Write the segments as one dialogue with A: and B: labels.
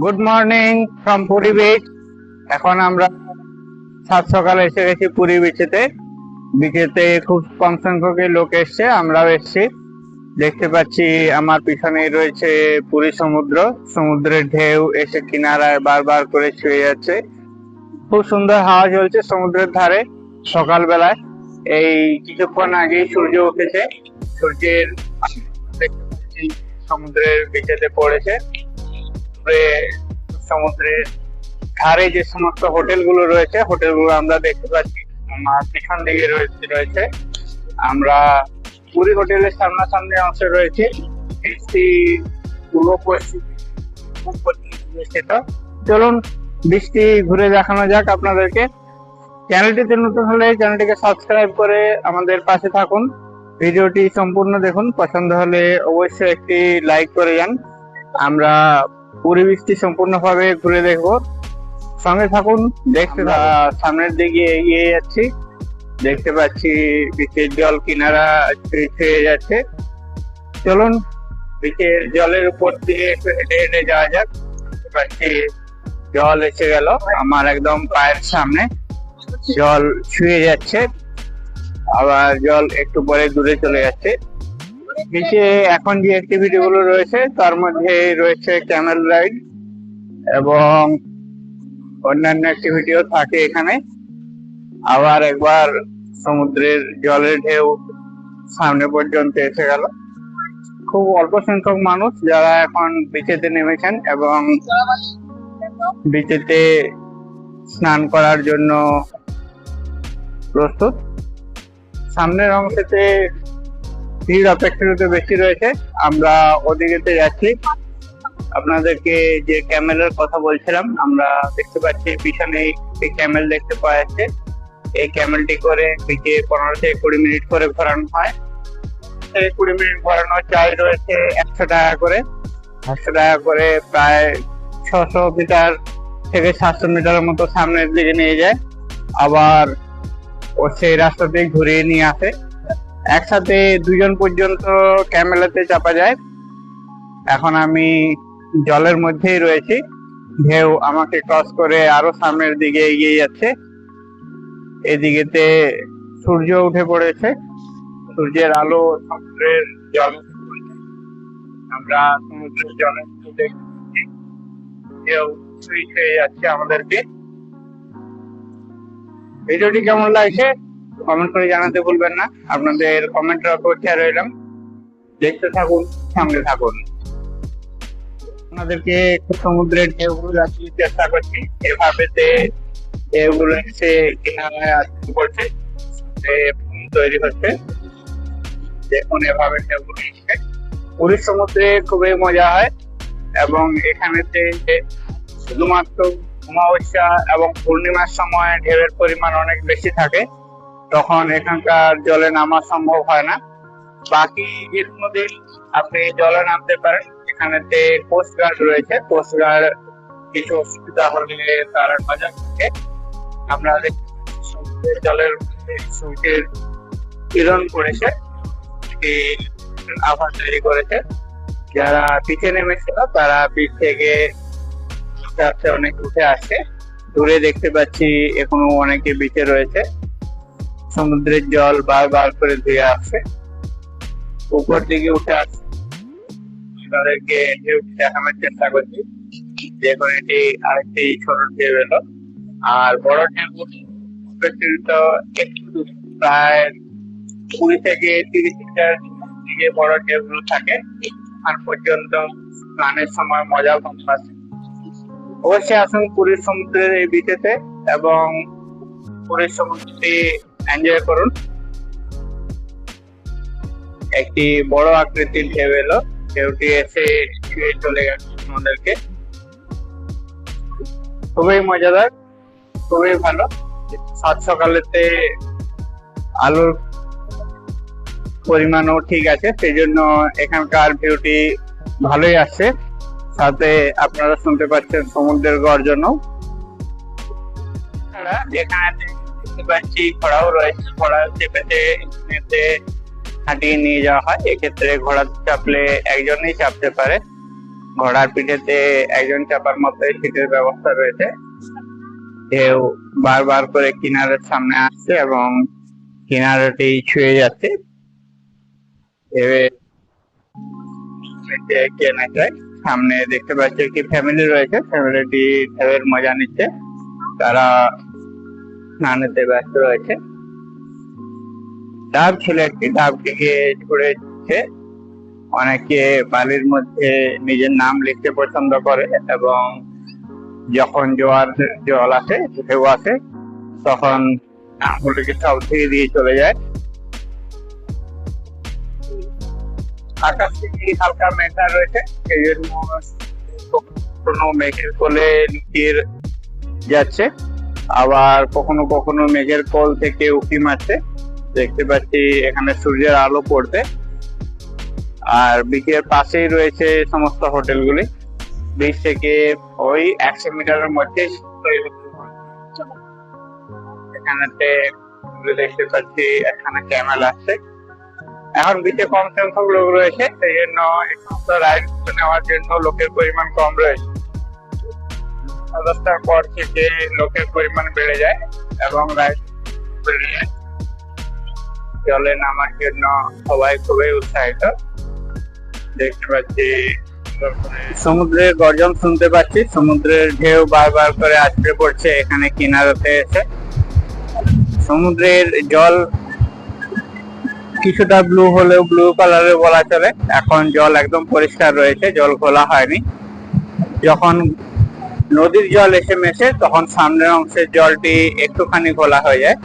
A: Good morning from Puri beach এখন আমরা সাত সকালে এসে গেছি পুরী বিচেতে বিচেতে খুব কম সংখ্যক লোক এসছে, আমরাও এসছি। দেখতে পাচ্ছি আমার পিছনে রয়েছে পুরী সমুদ্র। সমুদ্রের ঢেউ এসে কিনারায় বারবার করে ছুঁয়ে যাচ্ছে। খুব সুন্দর হাওয়া চলছে সমুদ্রের ধারে সকালবেলায়। এই কিছুক্ষণ আগেই সূর্য উঠেছে। সূর্যের সমুদ্রের বিচেতে পড়েছে। উপরে সমুদ্রের ধারে যে সমস্ত হোটেলগুলো রয়েছে, হোটেলগুলো আমরা দেখতে পাচ্ছি। আমার পিছন দিকে রয়েছে রয়েছে আমরা পুরী হোটেলের সামনাসামনি অংশে রয়েছে একটি পূর্ব পশ্চিম চলুন বৃষ্টি ঘুরে দেখানো যাক আপনাদেরকে। চ্যানেলটিতে নতুন হলে চ্যানেলটিকে সাবস্ক্রাইব করে আমাদের পাশে থাকুন। ভিডিওটি সম্পূর্ণ দেখুন। পছন্দ হলে অবশ্যই একটি লাইক করে যান। আমরা পুরী বৃষ্টি সম্পূর্ণভাবে ঘুরে দেখব। সঙ্গে থাকুন দেখতে সামনের দিকে এগিয়ে যাচ্ছি। দেখতে পাচ্ছি বিচের জল কিনারা ছুঁয়ে যাচ্ছে। চলুন বিচের জলের উপর দিয়ে একটু হেঁটে হেঁটে যাওয়া যাক। দেখতে পাচ্ছি জল এসে গেল আমার একদম পায়ের সামনে। জল ছুঁয়ে যাচ্ছে। আবার জল একটু পরে দূরে চলে যাচ্ছে। নিচে এখন যে অ্যাক্টিভিটি গুলো রয়েছে, তার মধ্যে রয়েছে ক্যামেল রাইড এবং অন্যান্য অ্যাক্টিভিটিও থাকে এখানে। আবার একবার সমুদ্রের জলের ঢেউ সামনে পর্যন্ত এসে গেল। খুব অল্প সংখ্যক মানুষ যারা এখন বিচেতে নেমেছেন এবং বিচেতে স্নান করার জন্য প্রস্তুত। সামনের অংশেতে ভিড় অপেক্ষাকৃত বেশি রয়েছে। আমরা ওদিকেতে যাচ্ছি। আপনাদেরকে যে ক্যামেলের কথা বলছিলাম, আমরা দেখতে পাচ্ছি পিছনে একটি ক্যামেল দেখতে পাওয়া যাচ্ছে। এই ক্যামেলটি করে পিছিয়ে পনেরো থেকে কুড়ি মিনিট করে ঘোরানো হয়। এই কুড়ি মিনিট ঘোরানো চার্জ রয়েছে একশো টাকা করে। একশো টাকা করে প্রায় ছশো মিটার থেকে সাতশো মিটারের মতো সামনের দিকে নিয়ে যায়। আবার ও সেই রাস্তা দিয়ে ঘুরিয়ে নিয়ে আসে। একসাথে দুজন পর্যন্ত ক্যামেলাতে চাপা যায়। এখন আমি জলের মধ্যেই রয়েছি। ঢেউ আমাকে ক্রস করে আরও সামনের দিকে এগিয়ে যাচ্ছে। এদিকেতে সূর্য উঠে পড়েছে। সূর্যের আলো সমুদ্রের জল আমরা সমুদ্রের জলের মধ্যে ঢেউ ছুঁই খেয়ে যাচ্ছে আমাদেরকে। ভিডিওটি কেমন লাগছে? কমেন্ট করে জানাতে ভুলবেন না। আপনাদের কমেন্টের অপেক্ষায় রইলাম। দেখতে থাকুন, সঙ্গে থাকুন। আপনাদেরকে সমুদ্রের ঢেউগুলো দেখানোর চেষ্টা করছি। এভাবে তে ঢেউগুলো এসে কিনারায় আসতে পড়ছে তৈরি হচ্ছে, দেখুন এভাবে ঢেউগুলো এসে পুরীর সমুদ্রে খুবই মজা হয় এবং এখানেতে শুধুমাত্র অমাবস্যা এবং পূর্ণিমার সময় ঢেউয়ের পরিমাণ অনেক বেশি থাকে। তখন এখানকার জলে নামা সম্ভব হয় না। বাকি যেগুলো দিন আপনি জলে নামতে পারেন। এখানেতে কোস্ট গার্ড রয়েছে কোস্ট গার্ড কিছু অসুবিধা হলে তারা নজর থাকে আমরা জলের সূর্যের কিরণ পড়েছে একটি আভা তৈরি করেছে। যারা পিছে নেমেছিল, তারা পিছ থেকে আস্তে অনেক উঠে আসছে দূরে দেখতে পাচ্ছি এখনও অনেকে বিচে রয়েছে। সমুদ্রের জল বারবার করে ধুয়ে আসে। উপর দিকে উঠে আসছে তাদেরকে ঢেউটি দেখানোর চেষ্টা করছি। দেখুন এটি আরেকটি ছোট ঢেউ এলো আর বড় ঢেউ অপেক্ষিত একটু প্রায় কুড়ি থেকে তিরিশ মিটার দিকে বড় ঢেউগুলো থাকে। আর পর্যন্ত স্নানের সময় মজা কম আছে। অবশ্যই আসুন পুরীর সমুদ্রের এই বিচেতে এবং পুরীর সমুদ্রটি এনজয় করুন। একটি বড় আকৃতির ঢেউ এলো। ঢেউটি এসে চলে গেল আমাদেরকে খুবই মজাদার, খুবই ভালো। সাত সকালেতে আলোর পরিমাণও ঠিক আছে সেই জন্য এখানকার ভিউটি ভালোই আসছে। সাথে আপনারা শুনতে পাচ্ছেন সমুদ্রের গর্জন এখানে দেখতে পাচ্ছি ঘোড়াও রয়েছে। ঘোড়া চেপেতে এতে হাঁটিয়ে নিয়ে যাওয়া হয়। এক্ষেত্রে ঘোড়া চাপলে একজনই চাপতে পারে। ঘোড়ার পিঠেতে একজন চাপার মতো সিটের ব্যবস্থা রয়েছে। ঢেউ বারবার করে কিনারের সামনে আসছে এবং কিনারটি ছুঁয়ে যাচ্ছে। কেনা যায়। সামনে দেখতে পাচ্ছি একটি ফ্যামিলি রয়েছে। ফ্যামিলিটি ঢেউয়ের মজা নিচ্ছে। তারা স্নানেতে ব্যস্ত রয়েছে। ডাব ছিল একটি ডাবটিকে ছুড়ে দিচ্ছে অনেকে বালির মধ্যে নিজের নাম লিখতে পছন্দ করে এবং যখন জোয়ার, জল আসে, ঢেউ আসে, তখন নামগুলোকে সব ধুয়ে দিয়ে চলে যায়। আকাশ থেকে হালকা মেঘা রয়েছে, সেই জন্য কোনো মেঘের কোলে লুকিয়ে যাচ্ছে। আবার কখনো কখনো মেঘের কোল থেকে উঁকি মারছে। দেখতে পাচ্ছি এখানে সূর্যের আলো পড়তে আর বিচের পাশেই রয়েছে সমস্ত হোটেলগুলি। বিচ থেকে ওই একশো মিটারের মধ্যে এখানেতে দেখতে পাচ্ছি এখানে ক্যামেল আসছে এখন বিচে কম সংখ্যক লোক রয়েছে, সেই জন্য এই সমস্ত রাইড নেওয়ার জন্য লোকের পরিমাণ কম রয়েছে। দশটার পর থেকে লোকের পরিমাণ বেড়ে যায় এবং বেড়ে যায়। জলে নামার জন্য সবাই খুবই উৎসাহিত। দেখতে পাচ্ছি, সমুদ্রের গর্জন শুনতে পাচ্ছি। সমুদ্রের ঢেউ বারবার করে আছড়ে পড়ছে এখানে কিনারাতে এসে। সমুদ্রের জল কিছুটা ব্লু হলেও ব্লু কালারের বলা চলে। এখন জল একদম পরিষ্কার রয়েছে, জল খোলা হয়নি। যখন নদীর জল এসে মেশে, তখন সামনের অংশের জলটি একটুখানি খোলা হয়ে যায়।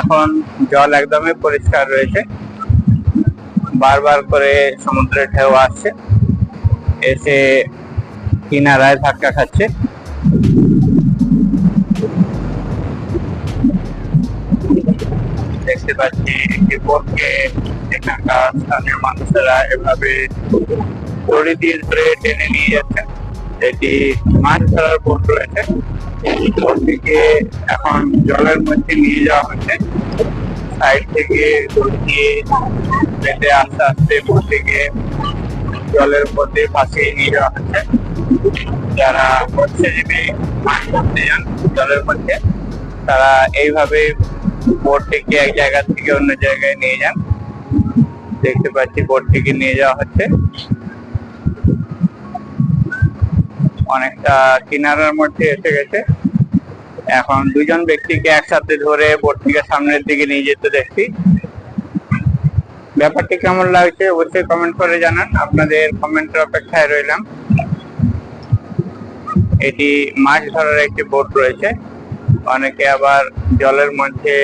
A: এখন জল একদমই পরিষ্কার রয়েছে। বারবার করে সমুদ্রের ঢেউ আসছে। এসে কিনারায় ধাক্কা খাচ্ছে। দেখতে পাচ্ছি একটি বোটকে এখানকার স্থানীয় মানুষেরা এভাবে দড়ি দিয়ে ধরে টেনে নিয়ে যাচ্ছে। এটি মাছ ধরার বোট রয়েছে এই বোটটিকে এখন জলের মধ্যে নিয়ে যাওয়া হচ্ছে। সাইড থেকে দড়ি দিয়ে বেঁধে আস্তে আস্তে বোটটিকে জলের মধ্যে ভাসিয়ে নিয়ে যাওয়া হচ্ছে। যারা মৎস্যজীবী মাছ ধরতে যান জলের মধ্যে, তারা এইভাবে বোটটিকে এক জায়গা থেকে অন্য জায়গায় নিয়ে যান। দেখতে পাচ্ছি বোটটিকে নিয়ে যাওয়া হচ্ছে। অনেকটা কিনারার মধ্যে এসে গেছে। এখন দুজন ব্যক্তিকে একসাথে ধরে বোটটিকে সামনের দিকে নিয়ে যেতে দেখছি। ব্যাপারটি কেমন লাগছে অবশ্যই কমেন্ট করে জানান। আপনাদের কমেন্টের অপেক্ষায় রইলাম। এটি মাছ ধরার একটি বোট রয়েছে। অনেকে আবার জলের মধ্যে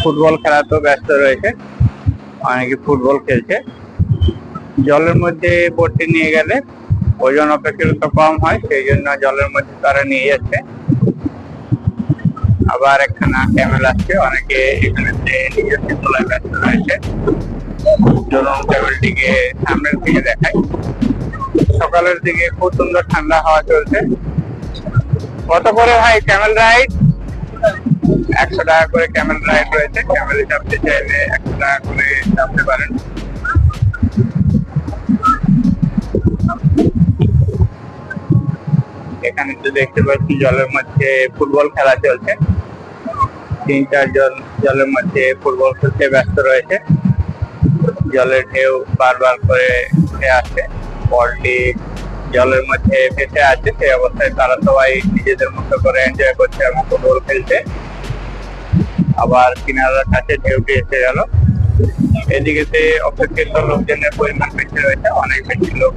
A: ফুটবল খেলাতেও ব্যস্ত রয়েছে। অনেকে ফুটবল খেলছে। জলের মধ্যে বোটটি নিয়ে গেলে ওজন অপেক্ষাকৃত কম হয়, সেই জন্য জলের মধ্যে তারা নিয়ে যাচ্ছে। আবার একখানা ক্যামেল আসছে, অনেকে এখানে নিজস্ব তোলায় ব্যস্ত রয়েছে। ক্যামেলটিকে সামনের দিকে দেখাই সকালের দিকে খুব সুন্দর ঠান্ডা হাওয়া চলছে। কত করে ভাই ক্যামেল রাইড? একশো টাকা করে ক্যামেল রাইড রয়েছে। ক্যামেলে চাপতে চাইলে একশো টাকা করে চাপতে পারেন। এখানে তো দেখতে পাচ্ছি জলের মধ্যে ফুটবল খেলা চলছে। তিন চারজন জলের মধ্যে ফুটবল খেলতে ব্যস্ত রয়েছে। জলের ঢেউ বারবার করে উঠে আসে বলটি জলের মধ্যে ভেসে আছে, সেই অবস্থায় তারা সবাই নিজেদের মতো করে এনজয় করছে এবং ফুটবল খেলছে। আবার কিনারার কাছে ঢেউটি এসে গেল। এদিকেতে অপেক্ষিত লোকজনের পরিমাণ বেশি রয়েছে, অনেক বেশি লোক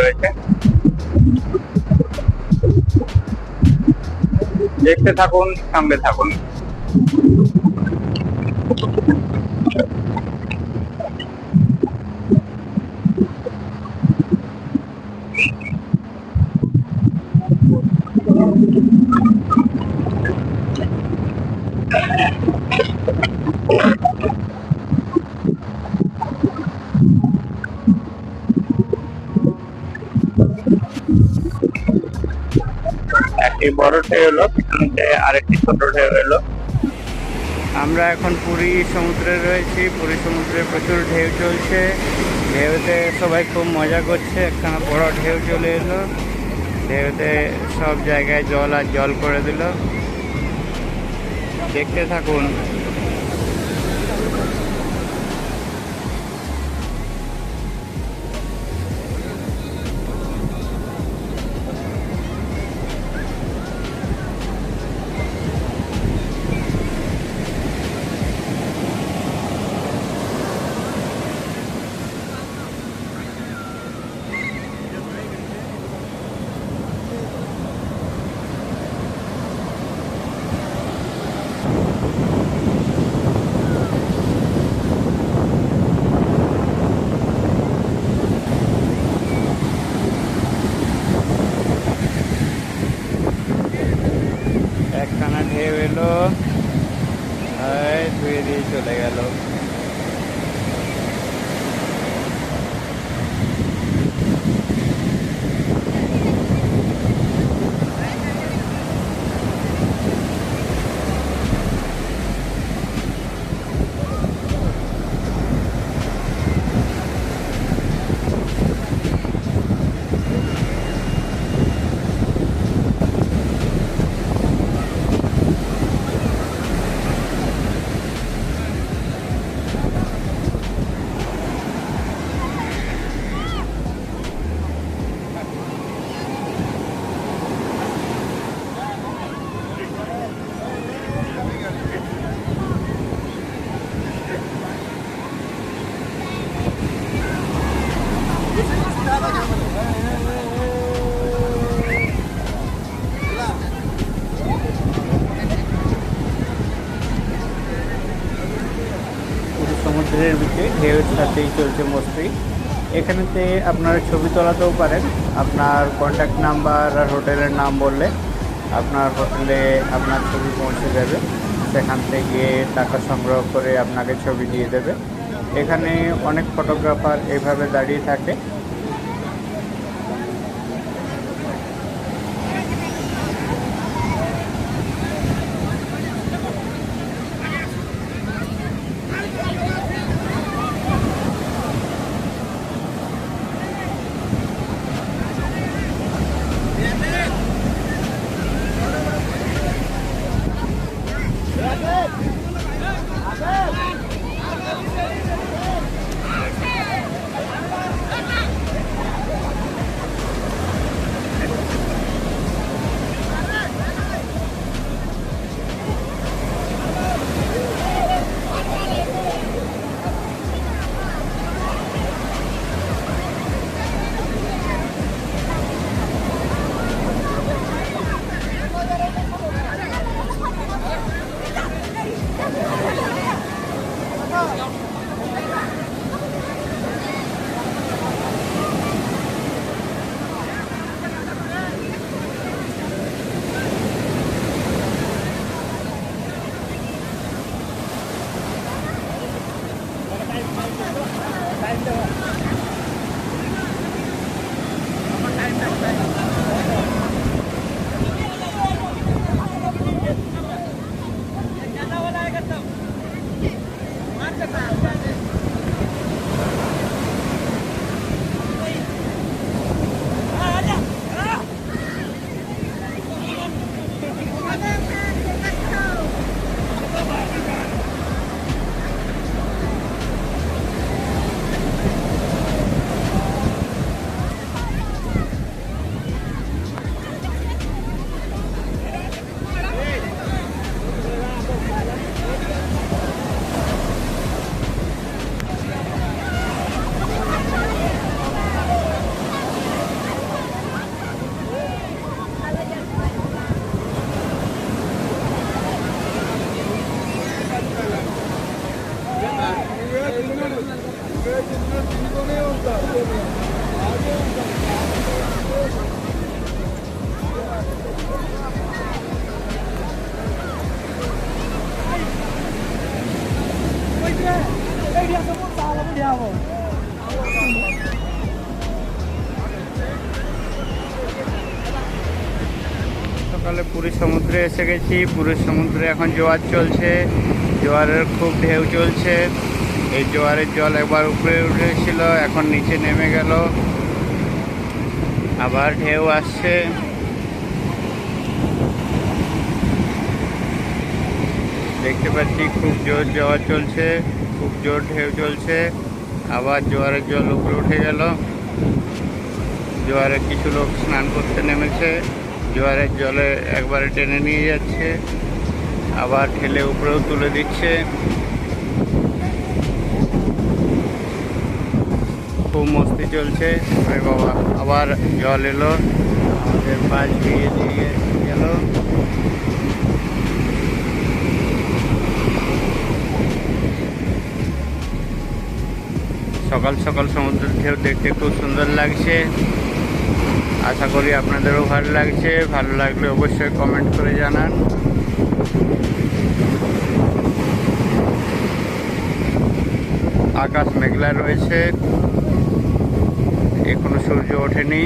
A: রয়েছে। দেখতে থাকুন সঙ্গে থাকুন। একটি বড় ঢেউ এলো, পিছনে আরেকটি ছোট ঢেউ এলো।
B: আমরা এখন পুরী সমুদ্রে রয়েছি, পুরী সমুদ্রে প্রচুর ঢেউ চলছে। ঢেউতে সবাই খুব মজা করছে, একখানা বড় ঢেউ চলে এলো। ঢেউতে সব জায়গায় জল আর জল করে দিল। দেখতে থাকুন। সাথেই চলছে মস্তি এখানেতে আপনারা ছবি তোলাতেও পারেন। আপনার কন্ট্যাক্ট নাম্বার আর হোটেলের নাম বললে আপনার হোটেলে আপনার ছবি পৌঁছে যাবে। সেখান থেকে টাকা সংগ্রহ করে আপনাকে ছবি দিয়ে দেবে। এখানে অনেক ফটোগ্রাফার এভাবে দাঁড়িয়ে থাকে। এসে গেছি, পুরো সমুদ্রে এখন জোয়ার চলছে, জোয়ারের খুব ঢেউ চলছে। এই জোয়ারের জল একবার উপরে উঠেছিল, এখন নিচে নেমে গেল। আবার ঢেউ আসছে। দেখতে পাচ্ছি খুব জোর জোয়ার চলছে, খুব জোর ঢেউ চলছে। আবার জোয়ারের জল উপরে উঠে গেল। জোয়ারে কিছু লোক স্নান করতে নেমেছে। জোয়ারের জলে একবারে টেনে নিয়ে যাচ্ছে, আবার ঠেলে উপরেও তুলে দিচ্ছে। খুব মস্তি চলছে। বাবা, আবার জল এলো। আমাদের পাশ দিয়ে দিয়ে গেল। সকাল সকাল সমুদ্রের ঢেউ দেখতে খুব সুন্দর লাগছে। আশা করি আপনাদেরও ভালো লাগছে। ভালো লাগলে অবশ্যই কমেন্ট করে জানান। আকাশ মেঘলা রয়েছে। এখনও সূর্য ওঠেনি।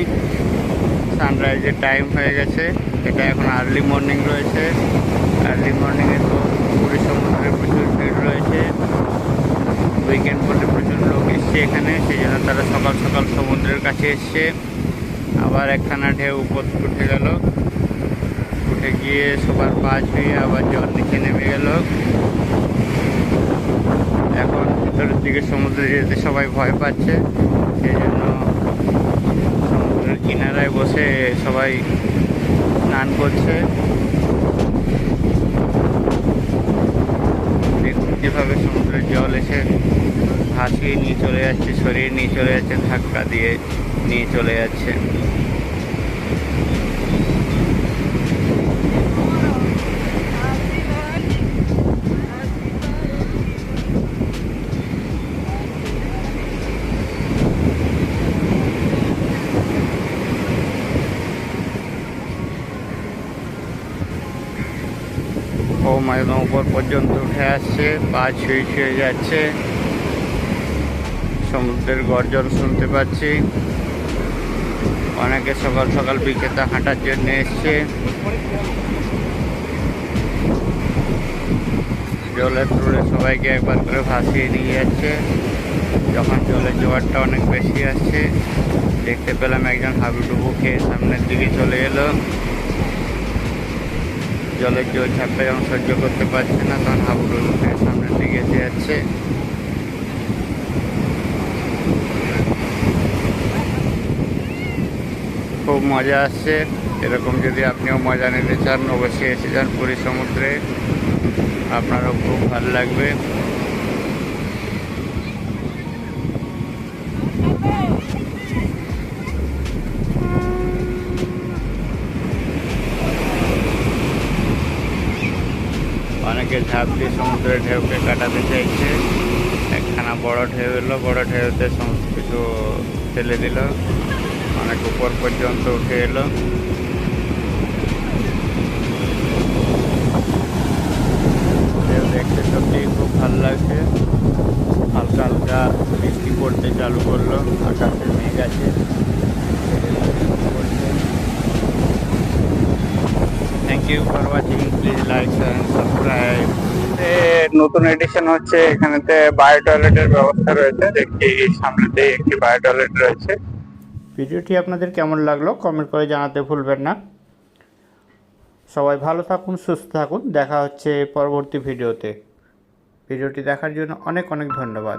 B: সানরাইজের টাইম হয়ে গেছে। এটা এখন আর্লি মর্নিং রয়েছে। আর্লি মর্নিংয়ে তো পুরী সমুদ্রে প্রচুর ভিড় রয়েছে। উইকেন্ড বলে প্রচুর লোক এসছে এখানে। সেই জন্য তারা সকাল সকাল সমুদ্রের কাছে এসছে। আবার একখানা ঢেউ উপর উঠে গেল। উঠে গিয়ে সবার পা ছুঁয়ে আবার জল নিচে নেমে গেল। এখন ভিতরের দিকে সমুদ্রে যেতে সবাই ভয় পাচ্ছে। সেই জন্য সমুদ্রের কিনারায় বসে সবাই স্নান করছে। দেখুন যেভাবে সমুদ্রের জল এসে ভাসিয়ে নিয়ে চলে যাচ্ছে, সরিয়ে নিয়ে চলে যাচ্ছে, ধাক্কা দিয়ে নিয়ে চলে যাচ্ছে। ও একদম উপর পর্যন্ত উঠে আসছে, পা ছুঁয়ে ছুঁয়ে যাচ্ছে। সমুদ্রের গর্জন শুনতে পাচ্ছি। অনেকে সকাল সকাল বিকেতে হাঁটার জন্য এসছে। জলের তুলে সবাইকে একবার করে ভাসিয়ে নিয়ে যাচ্ছে। যখন জলের জোয়ারটা অনেক বেশি আসছে, দেখতে পেলাম একজন হাবুডুবু খেয়ে সামনের দিকে চলে এলো। জলের জোর ঝাপটা যখন সহ্য করতে পারছে না, তখন হাবুডুবু খেয়ে সামনের দিকে এসে যাচ্ছে। খুব মজা আসছে। এরকম যদি আপনিও মজা নিতে চান, অবশ্যই এসে যান পুরী সমুদ্রে। আপনারও খুব ভালো লাগবে। অনেকে ঝাঁপ দিয়ে সমুদ্রের ঢেউকে কাটাতে চাইছে। একখানা বড় ঢেউ এলো, বড় ঢেউতে সমস্ত কিছু ফেলে দিল। অনেক উপর পর্যন্ত উঠে এলো। দেখতে সত্যি খুব ভালো লাগছে। হালকা হালকা বৃষ্টি পড়তে চালু করল। আকাশে মেঘ আছে। Thank you for watching please like subscribe নতুন এডিশন হচ্ছে এখানেতে বায়ো টয়লেটের ব্যবস্থা রয়েছে। দেখছি সামনেতেই একটি বায়ো টয়লেট রয়েছে। ভিডিওটি আপনাদের কেমন লাগল কমেন্ট করে জানাতে ভুলবেন না। সবাই ভালো থাকুন, সুস্থ থাকুন। দেখা হচ্ছে পরবর্তী ভিডিওতে। ভিডিওটি দেখার জন্য অনেক অনেক ধন্যবাদ।